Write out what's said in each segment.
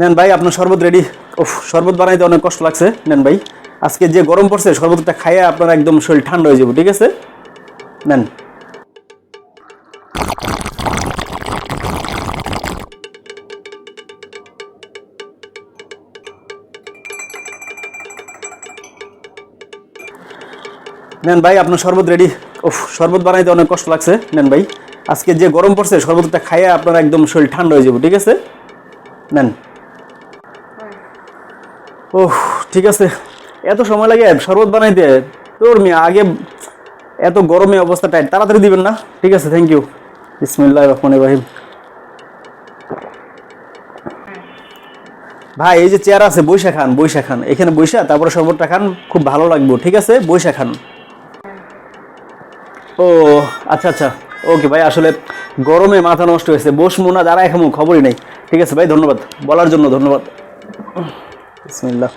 নেন ভাই, আপনার শরবত রেডি ওফ শরবত বানাইতে অনেক কষ্ট লাগছে। নেন ভাই, আজকে যে গরম পড়ছে, শরবতটা খাইয়ে আপনার একদম শরীর ঠান্ডা হয়ে যাবে, ঠিক আছে? নেন। নেন ভাই, আপনার শরবত রেডি ওফ শরবত বানাইতে অনেক কষ্ট লাগছে। নেন ভাই, আজকে যে গরম পড়ছে, শরবতটা খাইয়ে আপনার একদম শরীর ঠান্ডা হয়ে যাবে, ঠিক আছে? নেন। ওহ ঠিক আছে। এত সময় লাগে শরবত বানাইতে? তোর মেয়ে, আগে এত গরমে অবস্থা টাইট তাড়াতাড়ি দিবেন না? ঠিক আছে থ্যাংক ইউ বিসমিল্লাহ রহমান ইব্রাহিম ভাই, এই যে চেয়ার আছে বৈশা খান বৈশা খান। এখানে বৈশা তারপরে শরবতটা খান, খুব ভালো লাগবে। ঠিক আছে বৈশা খান। ও আচ্ছা আচ্ছা। ওকে ভাই, আসলে গরমে মাথা নষ্ট হয়েছে। বসমু না, দাঁড়ায় খামু, খবরই নেই। ঠিক আছে ভাই, ধন্যবাদ। বলার জন্য ধন্যবাদ। বিসমিল্লাহ।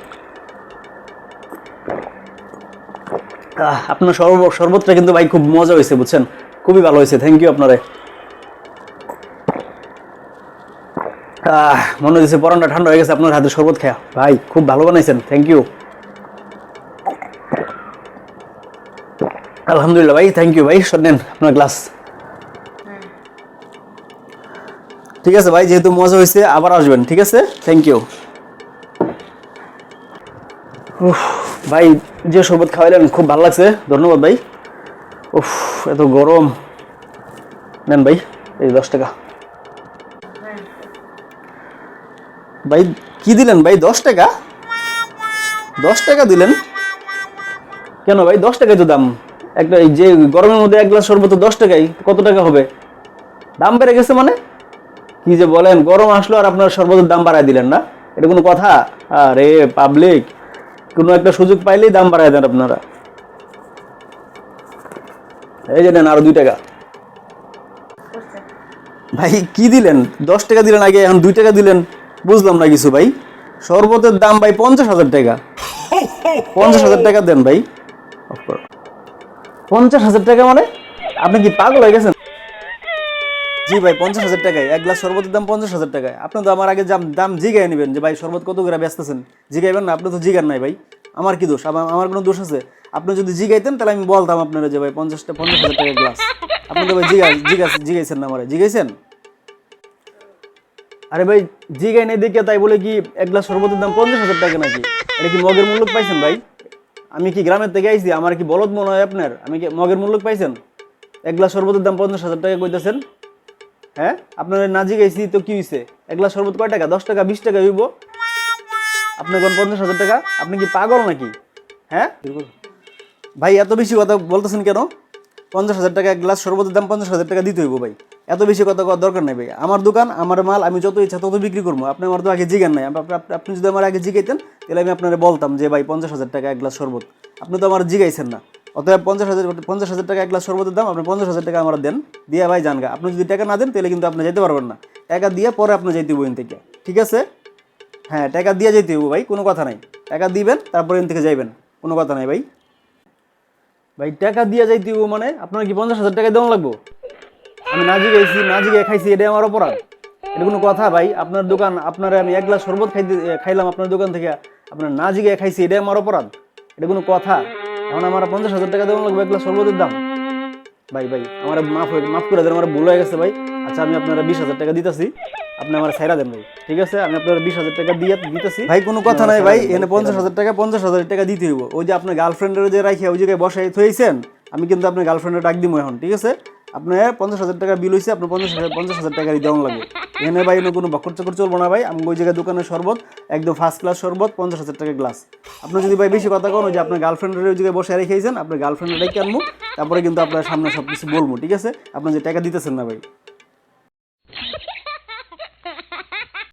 আপনার সর্ব শরবতটা কিন্তু ভাই খুব মজা হয়েছে, বুঝছেন? খুবই ভালো হয়েছে থ্যাংক ইউ আপনারে। মনে হচ্ছে পরানটা ঠান্ডা হয়ে গেছে, আপনার হাতে শরবত খেয়া। ভাই, খুব ভালো বানাইছেন থ্যাংক ইউ আলহামদুলিল্লাহ ভাই থ্যাংক ইউ ভাই নেন আপনার গ্লাস ঠিক আছে ভাই, যেহেতু মজা হয়েছে, আবার আসবেন, ঠিক আছে? থ্যাংক ইউ ভাই, যে শরবত খাওয়াইলেন খুব ভালো লাগছে। ধন্যবাদ ভাই। উফ, এত গরম। নেন ভাই, এই দশ টাকা। ভাই, কি দিলেন ভাই, দশ টাকা? দশ টাকা দিলেন? কেন ভাই, দশ টাকাই তো দাম। একটা যে গরমের মধ্যে এক গ্লাস শরবত দশ টাকাই, কত টাকা হবে? দাম বেড়ে গেছে মানে? কি যে বলেন, গরম আসলো আর আপনার শরবতের দাম বাড়ায় দিলেন না? এটা কোনো কথা? আরে পাবলিক কোনো একটা সুযোগ পাইলেই দাম বাড়ায় দেন আপনারা। এই যে নেন আরও দুই টাকা। ভাই, কি দিলেন? দশ টাকা দিলেন আগে, এখন দুই টাকা দিলেন। বুঝলাম না কিছু, ভাই। শরবতের দাম, ভাই, পঞ্চাশ হাজার টাকা। পঞ্চাশ হাজার টাকা দেন, ভাই। পঞ্চাশ হাজার টাকা মানে? আপনি কি পাগল হয়ে গেছেন? জি ভাই, পঞ্চাশ হাজার টাকায়। এক গ্লাস শরবতের দাম পঞ্চাশ হাজার টাকায়। আপনি তো আমার আগে দাম জিগাই নেবেন যে, ভাই, শরবত কত করে ব্যস্তেছেন জিগাইবেন না, আপনি তো জিগান নাই ভাই। আমার কি দোষ? আমার কোনো দোষ আছে? আপনি যদি জিগাইতেন, তাহলে আমি বলতাম আপনারা যে, ভাই, পঞ্চাশটা, পঞ্চাশ হাজার টাকা গ্লাস। আপনি তো ভাই জিগা জিগা, জিগাইছেন না আমার। জিগাইছেন? আরে ভাই, জিগাই নেই দেখে তাই বলে কি এক গ্লাস শরবতের দাম পঞ্চাশ হাজার টাকা নাকি? এটা কি মগের মূল্য পাইছেন ভাই? আমি কি গ্রামের থেকে আইছি? আমার কি বলদ মনে হয় আপনার? আমি কি মগের মূল্য পাইছেন? এক গ্লাস শরবতের দাম পঞ্চাশ হাজার টাকা কইতেছেন? হ্যাঁ? আপনার না জিগাইছি তো কি হয়েছে এক গ্লাস শরবত কয় টাকা? দশ টাকা, বিশ টাকা হইব। আপনার কোন পঞ্চাশ হাজার টাকা? আপনি কি পাগল নাকি? হ্যাঁ? ভাই, এত বেশি কথা বলতেছেন কেন? পঞ্চাশ হাজার টাকা, এক গ্লাস শরবতের দাম পঞ্চাশ হাজার টাকা দিতে হইব ভাই। এত বেশি কথা করার দরকার নেই ভাই। আমার দোকান, আমার মাল, আমি যত ইচ্ছা তত বিক্রি করব। আপনি আমার তো আগে জিগান নাই। আপ- আপ- আপনি যদি আমার আগে জিগাইতেন, তাহলে আমি আপনারা বলতাম যে ভাই পঞ্চাশ হাজার টাকা, এক গ্লাস শরবত। আপনি তো আমার জিগাইছেন না। অতএব পঞ্চাশ হাজার পঞ্চাশ হাজার টাকা এক গ্লাস শরবতের দাম, আপনি পঞ্চাশ হাজার টাকা আমার দেন। দিয়ে ভাই জানগা আপনি যদি টাকা না দেন, তাহলে কিন্তু আপনি যেতে পারবেন না। টাকা দিয়ে পরে আপনি যাইতে বইন থেকে। ঠিক আছে? হ্যাঁ টাকা দিয়ে যেতে হইব ভাই, কোনো কথা নাই। টাকা দিবেন, তারপরে এখান থেকে যাইবেন। কোনো কথা নাই ভাই। ভাই, টাকা দিয়ে যাইতে হইব মানে আপনার কি পঞ্চাশ হাজার টাকা দেওয়া লাগবো? আমি না জিগাইছি না জিগাই খাইছি এটা আমার অপরাধ। এটা কোনো কথা ভাই, আপনার দোকান, আপনার আমি এক গ্লাস শরবত খাইতে খাইলাম আপনার দোকান থেকে। আপনার না জিগাই খাইছি এটা আমার অপরাধ। এটা কোনো কথা। এখন আমার পঞ্চাশ হাজার টাকা দেওয়া লাগবে এক গ্লাস শরবতের দাম। ভাই ভাই আমার মাফ হয়ে মাফ করে দেন আমার ভুল হয়ে গেছে ভাই। আচ্ছা আমি আপনারা বিশ হাজার টাকা দিতেছি। আপনি আমার সাইরা দেন ভাই। ঠিক আছে? আমি আপনার বিশ হাজার টাকা দিয়ে দিতেছি। ভাই কোনো কথা নাই ভাই। এখানে পঞ্চাশ হাজার টাকা পঞ্চাশ হাজার টাকা দিতে হইব। ওই যে আপনার গার্লফ্রেন্ডের যে রাখিয়া ওই জায়গায় বসাই থইছেন আমি কিন্তু আপনার গার্লফ্রেন্ডের ডাক দিব এখন ঠিক আছে? আপনার পঞ্চাশ হাজার টাকা বিল হয়েছে আপনার পঞ্চাশ হাজার পঞ্চাশ হাজার টাকা দেওয়া লাগবে। এখানে ভাই এনে কোনো বকর চকর চলবো না ভাই। আমি ওই জায়গায় দোকানের শরবত, একদম ফার্স্ট ক্লাস শরবত, পঞ্চাশ হাজার টাকা গ্লাস আপনি যদি ভাই বেশি কথা কন যে আপনার গার্লফ্রেন্ডের ওই জায়গায় বসে রেখেছেন আপনার গার্লফ্রেন্ডের ডেকে আনব, তারপরে কিন্তু আপনার সামনে সব কিছু বলব, ঠিক আছে? আপনি যে টাকা দিতেছেন না ভাই।